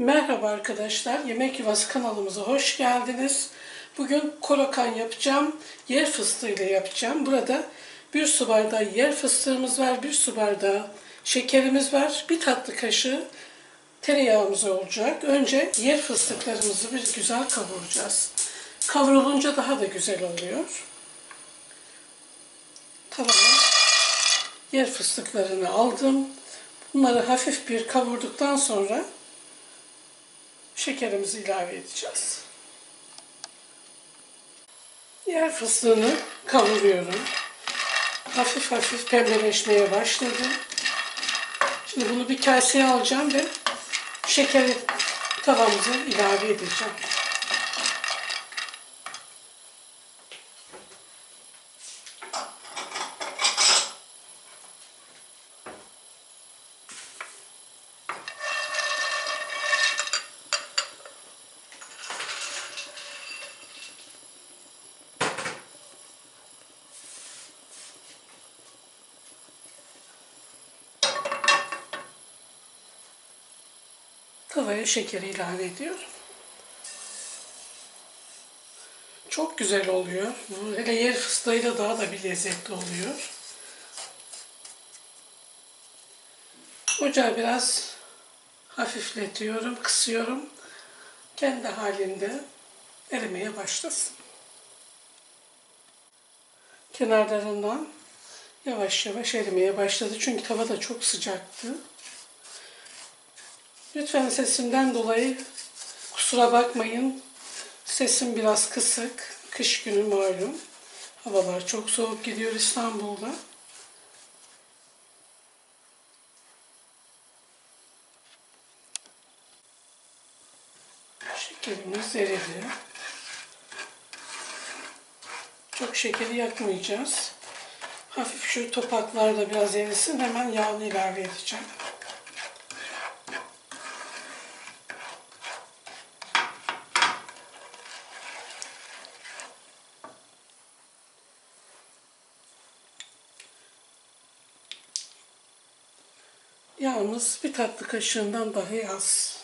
Merhaba arkadaşlar, Yemek Yuvası kanalımıza hoş geldiniz. Bugün kolakan yapacağım, yer fıstığı ile yapacağım. Burada bir su bardağı yer fıstığımız var, bir su bardağı şekerimiz var, bir tatlı kaşığı tereyağımız olacak. Önce yer fıstıklarımızı bir güzel kavuracağız. Kavrulunca daha da güzel oluyor. Tavaya yer fıstıklarını aldım. Bunları hafif bir kavurduktan sonra şekerimizi ilave edeceğiz. Yer fıstığını kavuruyorum. Hafif hafif pembeleşmeye başladı. Şimdi bunu bir kaseye alacağım ve şekeri tavamıza ilave edeceğim. Tavaya şekeri ilave ediyorum. Çok güzel oluyor. Hele yer fıstığıyla daha da bir lezzetli oluyor. Ocağı biraz hafifletiyorum, kısıyorum. Kendi halinde erimeye başlasın. Kenarlarından yavaş yavaş erimeye başladı. Çünkü tava da çok sıcaktı. Lütfen sesimden dolayı kusura bakmayın. Sesim biraz kısık. Kış günü malum. Havalar çok soğuk gidiyor İstanbul'da. Şekerimiz eridi. Çok şekeri yakmayacağız. Hafif şu topaklarda biraz erisin. Hemen yağını ilave edeceğim. Yağımız bir tatlı kaşığından daha az.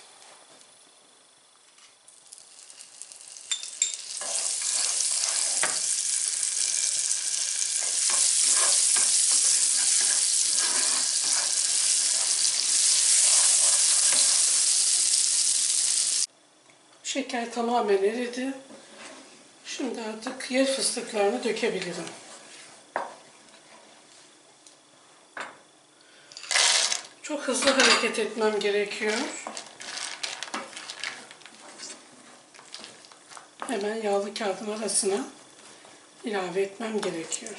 Şeker tamamen eridi. Şimdi artık yer fıstıklarını dökebilirim. Çok hızlı hareket etmem gerekiyor. Hemen yağlı kağıdın arasına ilave etmem gerekiyor.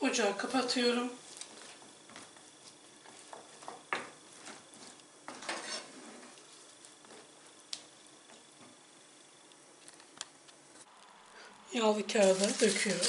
Ocağı kapatıyorum. Yağlı kağıda döküyorum.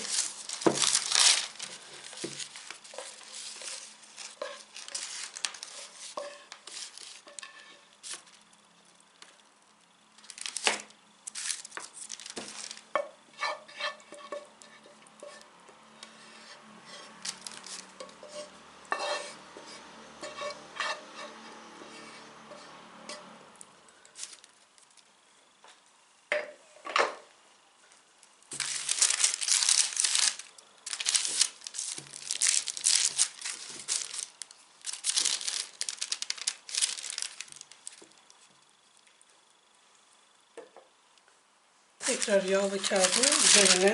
Tekrar yağlı kağıdı üzerine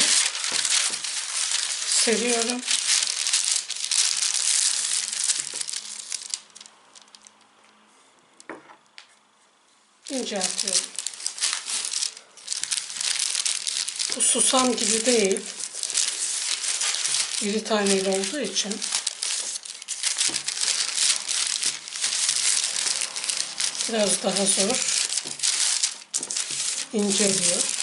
seriyorum. İnceltiyorum. Bu susam gibi değil. İri taneli olduğu için biraz daha zor inceliyor.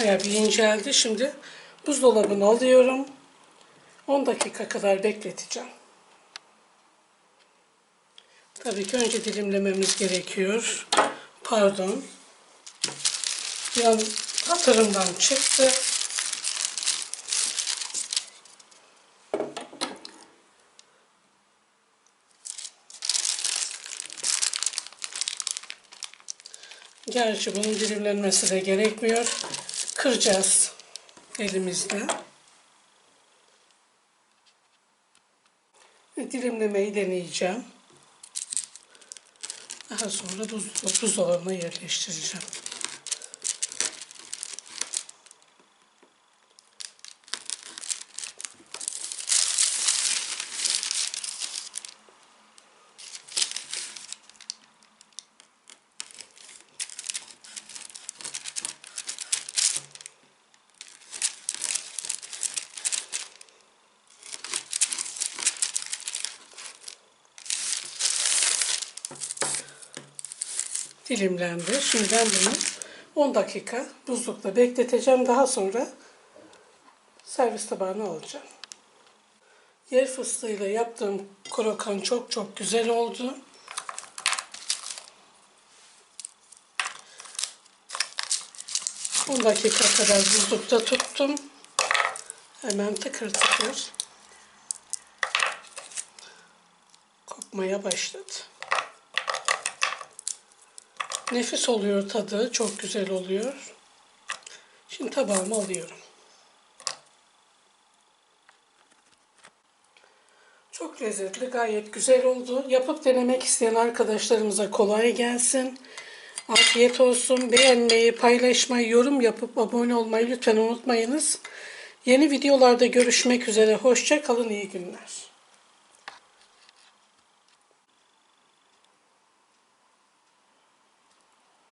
Bayağı bir inceldi. Şimdi buzdolabına alıyorum. 10 dakika kadar bekleteceğim. Tabii ki önce dilimlememiz gerekiyor. Pardon. Bir an hatırımdan çıktı. Gerçi bunun dilimlenmesi de gerekmiyor. Kıracağız elimizle. Ve Dilimlemeyi deneyeceğim. Daha sonra buz, buzdolabına yerleştireceğim. Dilimlendi. Şimdi ben bunu 10 dakika buzlukta bekleteceğim. Daha sonra servis tabağına alacağım. Yer fıstığıyla yaptığım krokan çok çok güzel oldu. On dakika kadar buzlukta tuttum. Hemen tıkır tıkır kokmaya başladı. Nefis oluyor tadı. Çok güzel oluyor. Şimdi tabağıma alıyorum. Çok lezzetli, gayet güzel oldu. Yapıp denemek isteyen arkadaşlarımıza kolay gelsin. Afiyet olsun. Beğenmeyi, paylaşmayı, yorum yapıp abone olmayı lütfen unutmayınız. Yeni videolarda görüşmek üzere. Hoşça kalın, iyi günler.